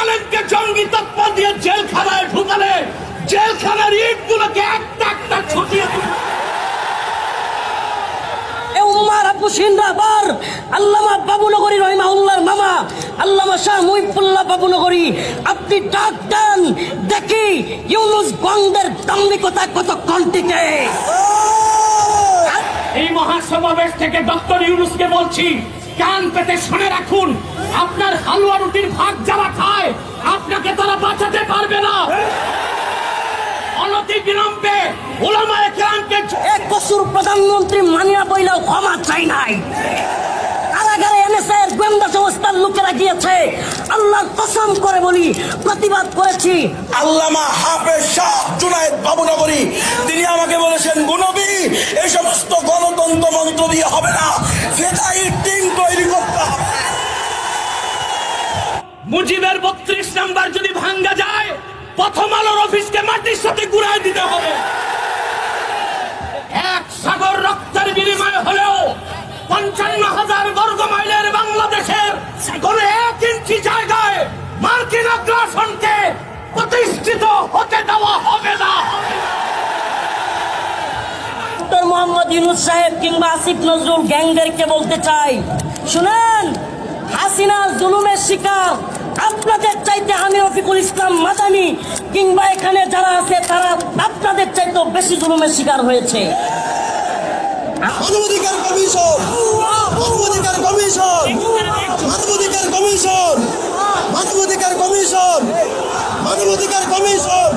আলেমকে জঙ্গি তৎপর দিয়ে জেলখানায় ঢুকালে জেলখানার ইটগুলোকে একটা একটা ছুটিয়ে দিল। এ উম্মার আব্বু সিন্দাবার আল্লামা বাবুনগরী রহিমাউল্লাহর মামা আল্লামা শাহ মুহিবুল্লাহ বাবুনগরী। আপনি ডাক দেন দেখি ইউনুস গঙ্গের দাম্ভিকতা এই মহাসমাবেশ থেকে ডক্টর ইউনুসকে বলছি কান পেতে শুনে রাখুন। আপনার হালুয়া রুটির ভাগ যারা খায়, আপনাকে তারা বাঁচাতে পারবে না। অনতি বিলম্বে ওলামায়ে এক প্রধানমন্ত্রী মানিয়া বইলেও ক্ষমা চাই নাই। লোকেরা গিয়েছে। করে বলি, প্রতিবাদ করেছি। আল্লামা তিনি আমাকে বলেছেন গুনবী এই সমস্ত গণতন্ত্র মন্ত্র দিয়ে হবে না। ফেদাই টিম তৈরি করতে হবে মুজিবের বত্রিশ নাম্বার যদি ভাঙ্গা যায়, প্রথম আলোর অফিসকে মাটির সাথে গুড়ায় দিতে হবে। এক সাগর রক্তের বিনিময় হলেও পঞ্চান্ন হাজার বর্গ মাইলের বাংলাদেশের কোন এক ইঞ্চি জায়গায় মার্কিন আগ্রাসনকে প্রতিষ্ঠিত হতে দেওয়া হবে না। ডক্টর মোহাম্মদ ইউনুস সাহেব কিংবা আসিফ নজরুল গ্যাংদেরকে বলতে চাই, শুনেন হাসিনা জুলুমের শিকার আপনাদের চাইতে আমি রফিকুল ইসলাম মাদানি, কিংবা এখানে যারা আছে তারা আপনাদের চাইতে বেশি জুলুমের শিকার হয়েছে। মানবাধিকার কমিশন মানবাধিকার কমিশন মানবাধিকার কমিশন মানবাধিকার কমিশন মানবাধিকার কমিশন।